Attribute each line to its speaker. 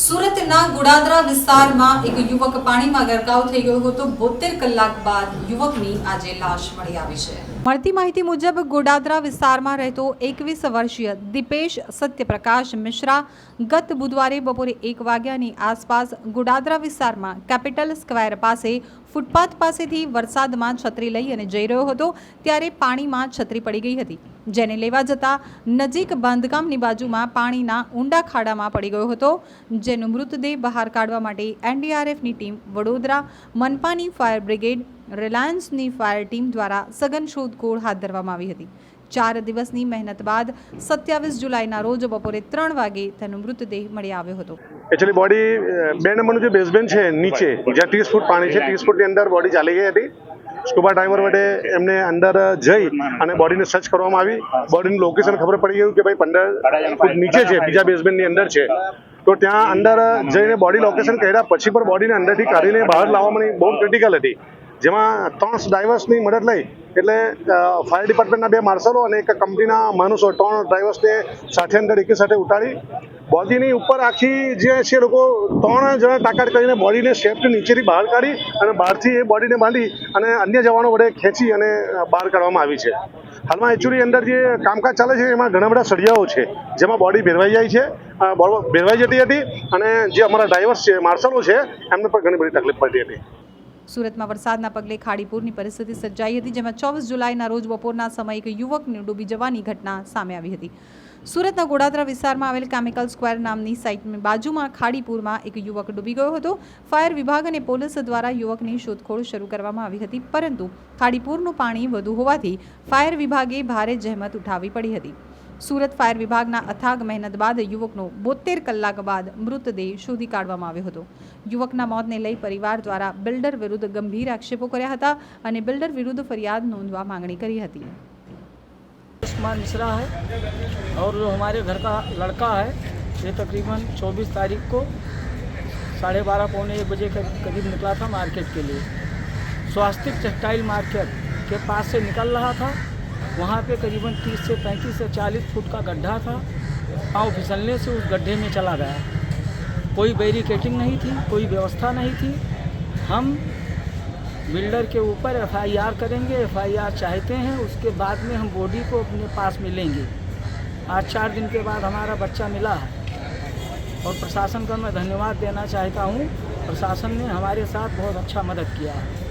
Speaker 1: સુરતના ગુડાદરા વિસ્તારમાં એક યુવક પાણીમાં ગરકાવ થઈ ગયો હતો. બોતેર કલાક બાદ યુવકની આજે લાશ મળી આવી છે. મળતી માહિતી મુજબ ગોડાદરા વિસ્તારમાં રહેતો એકવીસ વર્ષીય દીપેશ સત્યપ્રકાશ મિશ્રા ગત બુધવારે બપોરે એક વાગ્યાની આસપાસ ગોડાદરા વિસ્તારમાં કેપિટલ સ્ક્વેર પાસે ફૂટપાથ પાસેથી વરસાદમાં છત્રી લઈ અને જઈ રહ્યો હતો ત્યારે પાણીમાં છત્રી પડી ગઈ હતી, જેને લેવા જતાં નજીક બાંધકામની બાજુમાં પાણીના ઊંડા ખાડામાં પડી ગયો હતો, જેનો મૃતદેહ બહાર કાઢવા માટે એનડીઆરએફની ટીમ વડોદરા મનપાની ફાયર બ્રિગેડ રિલાયન્સની ફાયર ટીમ દ્વારા સઘન શોધખોળ હાથ ધરવામાં આવી હતી. ચાર દિવસની મહેનત બાદ સત્યાવીસ જુલાઈના રોજ બપોરે ત્રણ વાગે તેનો મૃતદેહ મળી આવ્યો હતો.
Speaker 2: એકચ્યુઅલી બોડી બે નંબરનું જે બેઝમેન્ટ છે નીચે, જ્યાં ત્રીસ ફૂટ પાણી છે, ત્રીસ ફૂટની અંદર બોડી ચાલી ગઈ હતી. સ્કુબા ડ્રાઈવર વડે એમને અંદર જઈ અને બોડીને સર્ચ કરવામાં આવી. બોડીનું લોકેશન ખબર પડી ગયું કે ભાઈ પંદર ફૂટ નીચે છે, બીજા બેઝમેન્ટની અંદર છે. તો ત્યાં અંદર જઈને બોડી લોકેશન કર્યા, પછી પણ બોડીને અંદરથી કાઢીને બહાર લાવવાની બહુ ક્રિટિકલ હતી. જેમાં ત્રણ ડ્રાઈવર્સની મદદ લઈ એટલે ફાયર ડિપાર્ટમેન્ટના બે માર્શલો અને એક કંપનીના માણસો ત્રણ ડ્રાઈવર્સને સાથે અંદર એકી સાથે ઉતારી બોડીની ઉપર આખી જે છે લોકો ત્રણ જણા તાકાત કરીને બોડીને સેફ્ટી નીચેથી બહાર કાઢી અને બહારથી એ બોડીને બાંધી અને અન્ય જવાનો વડે ખેંચી અને બહાર કાઢવામાં આવી છે. હાલમાં એકચ્યુઅલી અંદર જે કામકાજ ચાલે છે એમાં ઘણા બધા સળિયાઓ છે, જેમાં બોડી ભેરવાઈ જાય છે ભેરવાઈ જતી હતી અને જે અમારા ડ્રાઈવર્સ છે, માર્શલો છે, એમને પણ ઘણી બધી તકલીફ પડતી હતી.
Speaker 1: સુરતમાં વરસાદના પગલે ખાડીપુરની પરિસ્થિતિ સર્જાઈ હતી, જેમાં ચોવીસ જુલાઈના રોજ બપોરના સમયે એક યુવકને ડૂબી જવાની ઘટના સામે આવી હતી. સુરતના ગોડાદરા વિસ્તારમાં આવેલ કેમિકલ સ્ક્વેર નામની સાઇટની બાજુમાં ખાડીપુરમાં એક યુવક ડૂબી ગયો હતો. ફાયર વિભાગ અને પોલીસ દ્વારા યુવકની શોધખોળ શરૂ કરવામાં આવી હતી, પરંતુ ખાડીપુરનું પાણી વધુ હોવાથી ફાયર વિભાગે ભારે જહેમત ઉઠાવવી પડી હતી. સુરત ફાયર વિભાગના અથાગ મહેનત બાદ યુવકનો બોતેર કલાક બાદ મૃતદેહ શોધી કાઢવામાં આવ્યો હતો યુવકના મોતને લઈ પરિવાર દ્વારા બિલ્ડર વિરુદ્ધ ગંભીર આક્ષેપો કર્યા હતા અને બિલ્ડર વિરુદ્ધ ફરિયાદ નોંધવા માંગણી કરી હતી
Speaker 3: कुमार मिश्रा है और जो हमारे घर का लड़का है ये तकरीबन 24 तारीख को साढ़े बारह पौने एक बजे के करीब निकला था मार्केट के लिए स्वास्तिक टेक्सटाइल मार्केट के पास से निकल रहा था वहाँ पे करीबन 30 से 35 से 40 फुट का गड्ढा था। पाँव फिसलने से उस गड्ढे में चला गया। कोई बैरिकेटिंग नहीं थी, कोई व्यवस्था नहीं थी। हम बिल्डर के ऊपर एफआईआर करेंगे, एफआईआर चाहते हैं, उसके बाद में हम बॉडी को अपने पास में लेंगे आज चार दिन के बाद हमारा बच्चा मिला है। और प्रशासन का मैं धन्यवाद देना चाहता हूँ। प्रशासन ने हमारे साथ बहुत अच्छा मदद किया है।